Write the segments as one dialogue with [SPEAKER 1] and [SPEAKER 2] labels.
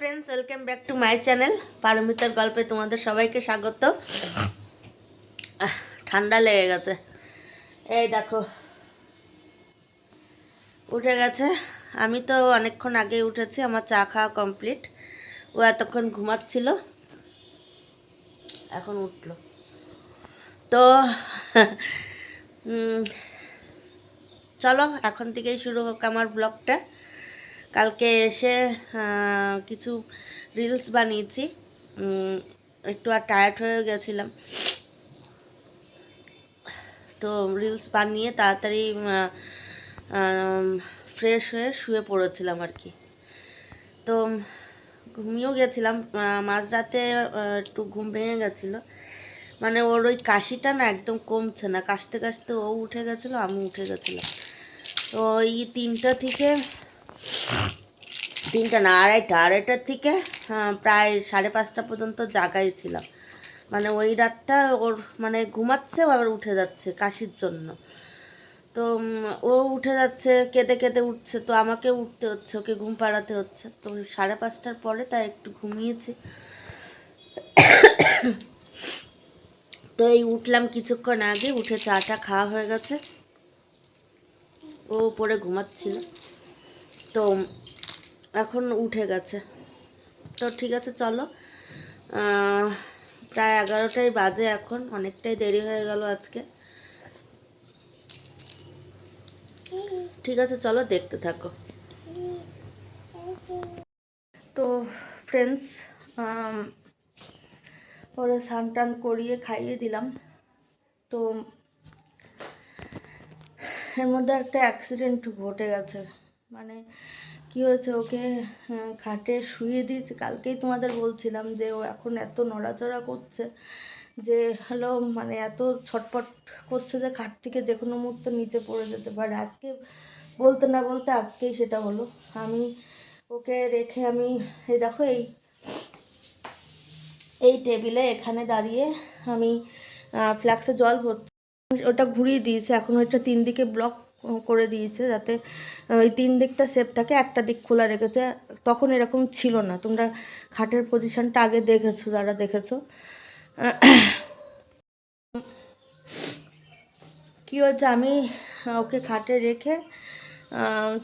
[SPEAKER 1] Friends welcome back to my channel পারমিতার গল্পে তোমাদের সবাইকে স্বাগত। ঠান্ডা লেগে গেছে। এই দেখো, উঠে গেছে। আমি তো অনেকক্ষণ আগে উঠেছি, আমার চা খাওয়া কমপ্লিট ও এতক্ষণ ঘুমাচ্ছিল। এখন উঠল। তো চলো, এখন থেকেই শুরু হোক আমার ব্লগটা। কালকে এসে কিছু রিলস বানিয়েছি। একটু আর টায়ার্ড হয়ে গেছিলাম। তো রিলস বানিয়ে তাড়াতাড়ি ফ্রেশ হয়ে শুয়ে পড়েছিলাম আর কি। তো ঘুমিয়েও গেছিলাম। মাঝরাতে একটু ঘুম ভেঙে গেছিল। মানে ওর ওই কাশিটা না একদম কমছে না। কাশতে কাশতে ও উঠে গেছিল আমি উঠে গেছিলাম। তো ওই তিনটা থেকে তিনটা না আড়াইটা আড়াইটার থেকে হ্যাঁ, প্রায় সাড়ে পাঁচটা পর্যন্ত জাগাই ছিলাম। মানে ওই রাতটা ওর মানে ঘুমাচ্ছে আবার উঠে যাচ্ছে কাশির জন্য। তো ও উঠে যাচ্ছে কেঁদে কেঁদে উঠছে তো আমাকে উঠতে হচ্ছে ওকে ঘুম পাড়াতে হচ্ছে। তো সাড়ে পাঁচটার পরে তাই একটু ঘুমিয়েছি। তো এই উঠলাম কিছুক্ষণ আগে উঠে চাটা খাওয়া হয়ে গেছে। ও উপরে ঘুমাচ্ছিল। তো এখন উঠে গেছে। তো ঠিক আছে, চলো। প্রায় এগারোটাই বাজে এখন, অনেকটাই দেরি হয়ে গেল আজকে। ঠিক আছে, চলো, দেখতে থাকো। তো ফ্রেন্ডস ওরে স্নান টান করিয়ে খাইয়ে দিলাম। তো এর মধ্যে একটা অ্যাক্সিডেন্ট ঘটে গেছে। মানে কি হয়েছে, ওকে খাটে শুয়ে দিয়েছে। কালকেই তোমাদের বলছিলাম যে ও এখন এত নড়াচড়া করছে যে হলো মানে এত ছটপট করছে যে খাট থেকে যে কোনো মুহূর্তে নিচে পড়ে যেতে পারে। আজকে বলতে না বলতে আজকেই সেটা হলো। আমি ওকে রেখে আমি, এই দেখো, এই এই টেবিলে এখানে দাঁড়িয়ে আমি ফ্ল্যাক্সে জল ভরছি। ওটা ঘুরিয়ে দিয়েছে। এখন ওইটা তিন দিকে ব্লক করে দিয়েছে যাতে ওই তিন দিকটা সেফ থাকে, একটা দিক খোলা রেখেছে। তখন এরকম ছিল না। তোমরা খাটের পজিশনটা আগে দেখেছ, যারা দেখেছ। কী হচ্ছে? আমি ওকে খাটে রেখে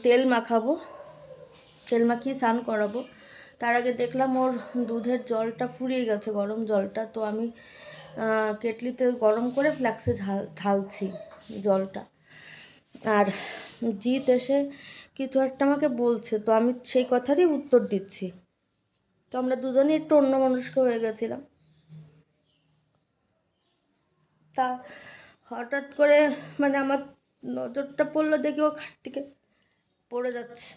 [SPEAKER 1] তেল মাখাবো। তেল মাখিয়ে স্নান করাবো। তার আগে দেখলাম ওর দুধের জলটা ফুরিয়ে গেছে, গরম জলটা। তো আমি কেটলিতে গরম করে ফ্ল্যাক্সে ঝাল ঢালছি জলটা। আর জিৎ এসে কিছু একটা আমাকে বলছে, তো আমি সেই কথারই উত্তর দিচ্ছি। তো আমরা দুজনেই একটু অন্য মানুষকে হয়ে গেছিলাম। তা হঠাৎ করে মানে আমার নজরটা পড়ল দেখি ও খাট থেকে পড়ে যাচ্ছে।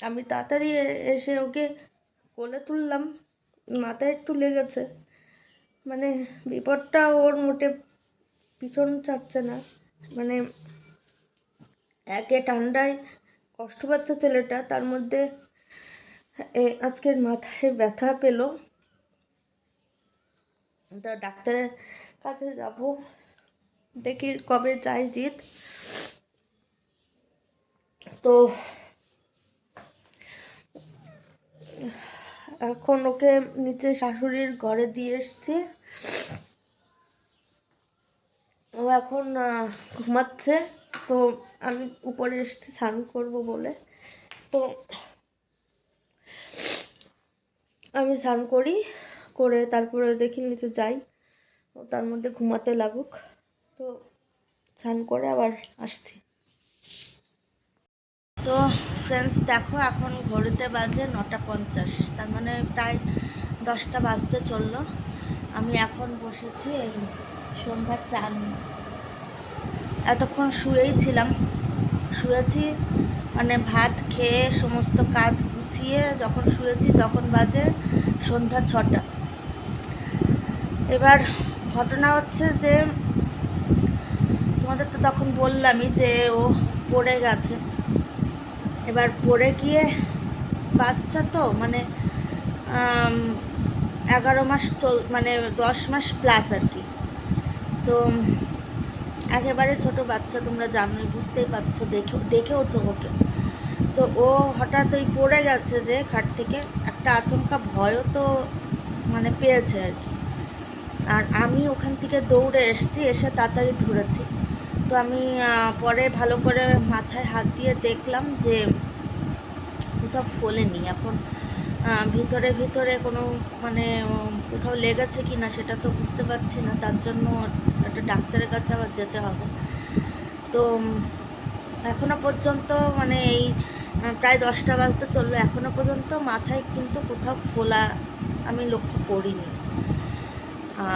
[SPEAKER 1] আমি তাড়াতাড়ি এসে ওকে কোলে তুললাম, মাথায় একটু লেগেছে। মানে বিপদটা ওর মোটে পিছন ছাড়ছে না। মানে একে ঠান্ডায় কষ্ট পাচ্ছে ছেলেটা, তার মধ্যে আজকের মাথায় ব্যথা পেল। তা ডাক্তারের কাছে যাব, দেখি কবে যাই জিত তো, এখন ওকে নিচে শাশুড়ির ঘরে দিয়ে এসছি। ও এখন ঘুমাচ্ছে। তো আমি উপরে এসেছি স্নান করব বলে। তো আমি স্নান করি, করে তারপরে দেখি নিচে যাই। তার মধ্যে ঘুমাতে লাগুক। তো স্নান করে আবার আসছি। তো ফ্রেন্ডস দেখো এখন ঘড়িতে বাজে নটা পঞ্চাশ। তার মানে প্রায় দশটা বাজতে চলল। আমি এখন বসেছি এই সন্ধ্যার চা নিয়ে এতক্ষণ শুয়েই ছিলাম। শুয়েছি মানে ভাত খেয়ে সমস্ত কাজ গুছিয়ে যখন শুয়েছি তখন বাজে সন্ধ্যা ছটা। এবার ঘটনা হচ্ছে যে, তোমাদের তো তখন বললামই যে ও পড়ে গেছে। এবার পড়ে গিয়ে বাচ্চা তো মানে এগারো মাস চল মানে দশ মাস প্লাস আর কি। তো একেবারে ছোট বাচ্চা, তোমরা জানোই, বুঝতেই পারছ, দেখে, দেখেওছো ওকে। তো ও হঠাৎ ওই পড়ে গেছে যে খাট থেকে, একটা আচমকা ভয়ও তো মানে পেয়েছে আর কি। আর আমি ওখান থেকে দৌড়ে এসেছি, এসে তাড়াতাড়ি ধরেছি। তো আমি পরে ভালো করে মাথায় হাত দিয়ে দেখলাম যে কোথাও ফোলেনি। এখন ভিতরে ভিতরে কোনো মানে কোথাও লেগেছে কি না সেটা তো বুঝতে পারছি না তার জন্য একটা ডাক্তারের কাছে আবার যেতে হবে। তো উম, এখনও পর্যন্ত মানে এই প্রায় দশটা বাজতে চলল এখনও পর্যন্ত মাথায় কিন্তু কোথাও ফোলা আমি লক্ষ্য করিনি।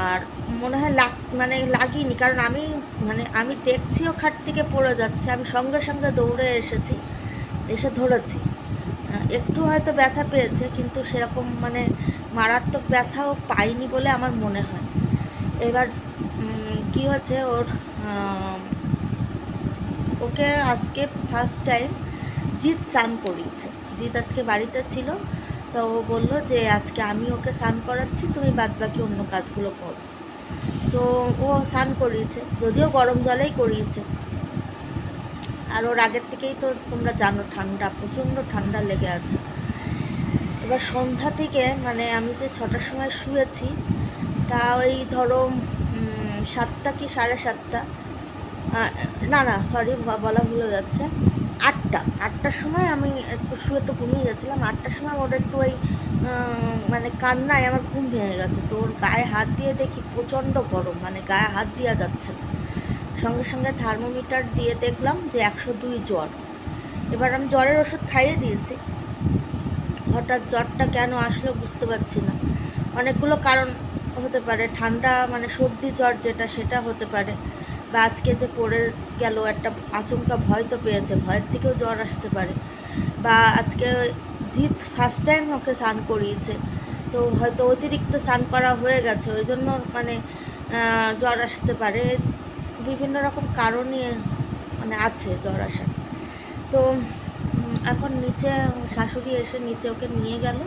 [SPEAKER 1] আর মনে হয় লাগ মানে লাগিনি কারণ আমি মানে আমি দেখছিও খাট থেকে পড়ে যাচ্ছে আমি সঙ্গে সঙ্গে দৌড়ে এসেছি এসে ধরেছি। একটু হয়তো ব্যথা পেয়েছে, কিন্তু সেরকম মানে মারাত্মক ব্যথাও পাইনি বলে আমার মনে হয়। এবার কি হচ্ছে ওর ওকে আজকে ফার্স্ট টাইম জিৎ স্নান করিয়েছে। জিৎ আজকে বাড়িতে ছিল, তো ও বলল যে আজকে আমি ওকে স্নান করাচ্ছি, তুমি বাদ বাকি অন্য কাজগুলো করো। তো ও স্নান করিয়েছে, যদিও গরম জলেই করিয়েছে। আর ওর আগের থেকেই তো তোমরা জানো ঠান্ডা, প্রচণ্ড ঠান্ডা লেগে আছে। এবার সন্ধ্যা থেকে মানে আমি যে ছটার সময় শুয়েছি, তা ওই ধরো সাতটা কি সাড়ে সাতটা? না না সরি বলা ভুলে যাচ্ছে। আটটা, আটটার সময় আমি একটু শুয়ে একটু ঘুমিয়ে যাচ্ছিলাম আটটার সময় ওর একটু ওই মানে কান্নায় আমার ঘুম ভেঙে গেছে। তো ওর গায়ে হাত দিয়ে দেখি প্রচণ্ড গরম মানে গায়ে হাত দেওয়া যাচ্ছে না। সঙ্গে সঙ্গে থার্মোমিটার দিয়ে দেখলাম যে একশো দুই জ্বর। এবার আমি জ্বরের ওষুধ খাইয়ে দিয়েছি। হঠাৎ জ্বরটা কেন আসলো বুঝতে পারছি না। অনেকগুলো কারণ হতে পারে, ঠান্ডা মানে সর্দি জ্বর যেটা সেটা হতে পারে বা আজকে যে পড়ে গেল একটা আচমকা ভয় তো পেয়েছে, ভয়ের থেকেও জ্বর আসতে পারে বা আজকে জিৎ ফার্স্ট টাইম ওকে স্নান করিয়েছে। তো হয়তো অতিরিক্ত স্নান করা হয়ে গেছে, ওই জন্য মানে জ্বর আসতে পারে। বিভিন্ন রকম কারণে মানে আছে জ্বর তো এখন নিচে শাশুড়ি এসে নিচে ওকে নিয়ে গেল।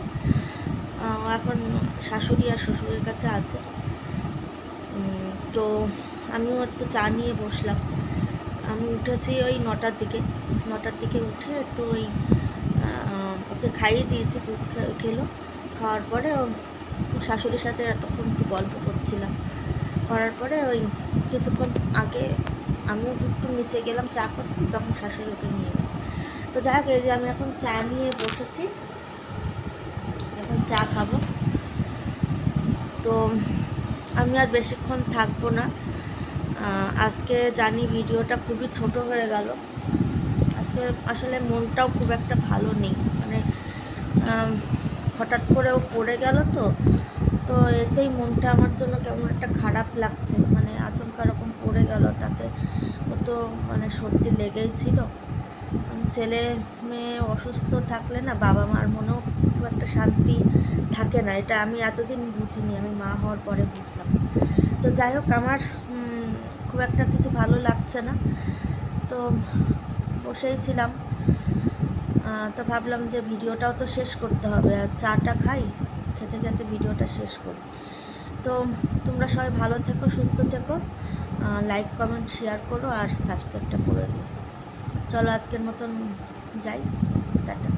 [SPEAKER 1] এখন শাশুড়ি আর শ্বশুরের কাছে আছে। তো আমিও একটু চা নিয়ে বসলাম। আমি উঠেছি ওই নটার দিকে। নটার দিকে উঠে একটু ওই ওকে খাইয়ে দিয়েছি, দুধ খেলো। খাওয়ার পরে ও শাশুড়ির সাথে এতক্ষণ একটু গল্প করছিলাম। করার পরে ওই কিছুক্ষণ আগে আমিও একটু নিচে গেলাম, চা করতে, তখন শাশুড়ি ওকে নিয়ে গেল। তো যাই হোক, এই যে আমি এখন চা নিয়ে বসেছি। এখন চা খাব। তো আমি আর বেশিক্ষণ থাকব না। আজকে জানি ভিডিওটা খুবই ছোট হয়ে গেল। আজকে আসলে মনটাও খুব একটা ভালো নেই। মানে হঠাৎ করে ও পড়ে গেল তো। তো এতেই মনটা আমার জন্য কেমন একটা খারাপ লাগছে। আচমকা রকম পড়ে গেল, তাতে ও তো মানে সর্দি লেগেই ছিল। ছেলে মেয়ে অসুস্থ থাকলে না বাবা মার মনেও খুব একটা শান্তি থাকে না, এটা আমি এতদিন বুঝিনি, আমি মা হওয়ার পরে বুঝলাম। তো যাই হোক, আমার খুব একটা কিছু ভালো লাগছে না। তো বসেই ছিলাম। তো ভাবলাম যে ভিডিওটাও তো শেষ করতে হবে, আর চাটা খাই, খেতে খেতে ভিডিওটা শেষ করি। তো তোমরা সবাই ভালো থেকো, সুস্থ থেকো। লাইক কমেন্ট শেয়ার করো আর সাবস্ক্রাইবটা করে দিও। চলো আজকের মতন যাই। টাটা।